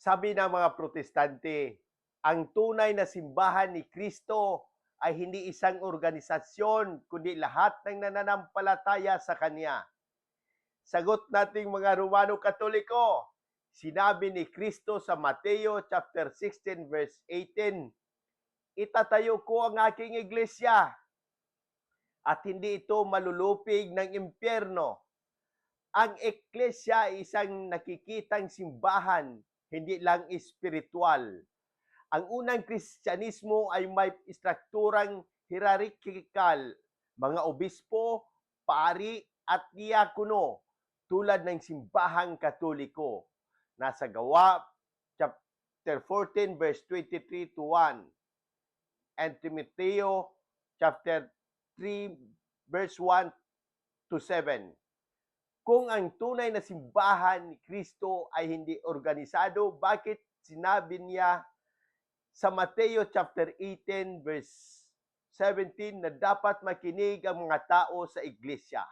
Sabi ng mga protestante, ang tunay na simbahan ni Kristo ay hindi isang organisasyon, kundi lahat ng nananampalataya sa Kanya. Sagot nating mga Romano Katoliko, sinabi ni Kristo sa Mateo chapter 16 verse 18, Itatayo ko ang aking iglesia at hindi ito malulupig ng impyerno. Ang iglesia ay isang nakikitang simbahan, hindi lang espiritual. Ang unang Kristyanismo ay may istrukturang hierarchical, mga obispo, pari at diakono tulad ng simbahang katoliko. Nasa gawa chapter 14 verse 23 to 1 and Timoteo chapter 3 verse 1 to 7. Kung ang tunay na simbahan ni Kristo ay hindi organisado, bakit sinabi niya sa Mateo chapter 18 verse 17 na dapat makinig ang mga tao sa iglesia?